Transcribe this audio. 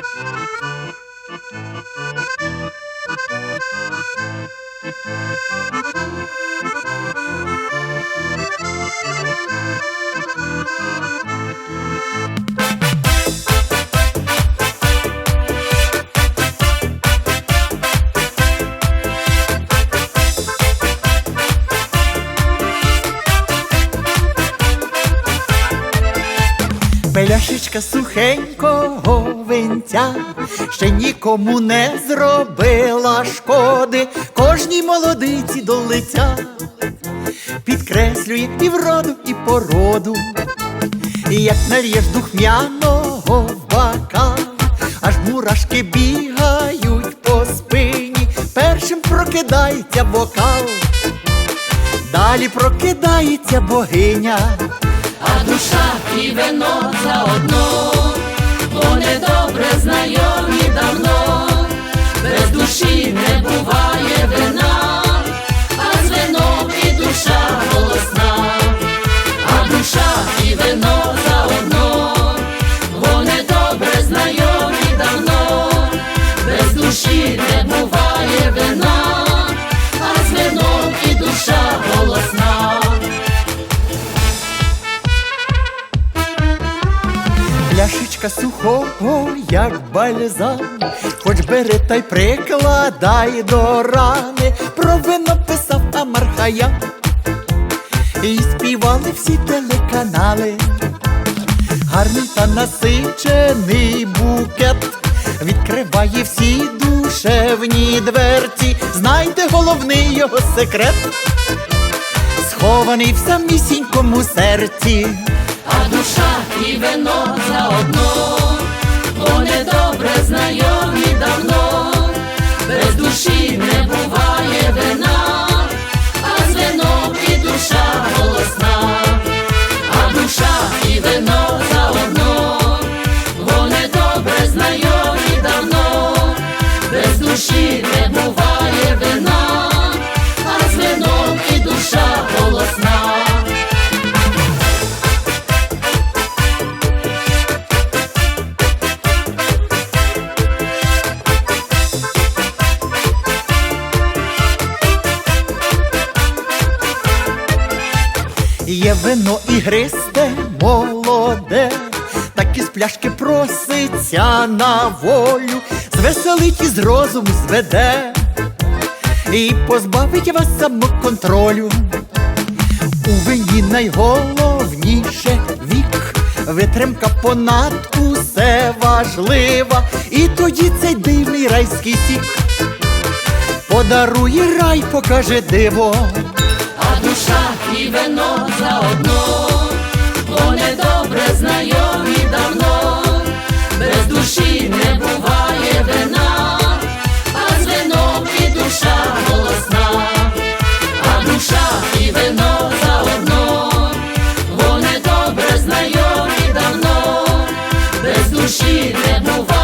Thank you. Пляшечка сухенького винця ще нікому не зробила шкоди, кожній молодиці до лиця. Підкреслює і вроду, і породу. Як нальєш духмяного в бокал, аж мурашки бігають по спині, першим прокидається вокал, далі прокидається богиня. Душа і вино заодно, Пляшечка сухого, як бальзам, хоч бери та й прикладай до рани, про вино писав Амархая, і співали всі телеканали, гарний та насичений букет, відкриває всі душевні дверці, знайте головний його секрет, схований в самісінькому серці. А душа і вино заодно, Є вино ігристе, молоде, так із пляшки проситься на волю, звеселить і з розуму зведе, і позбавить вас самоконтролю. У вині найголовніше вік, витримка понад усе важлива, і тоді цей дивний райський сік подарує рай, покаже диво душа і вино заодно, бо недобре знайомі давно, без душі не буває вина, а з вином і душа голосна, а душа і вино заодно, бо недобре знайомі давно, без душі не буває.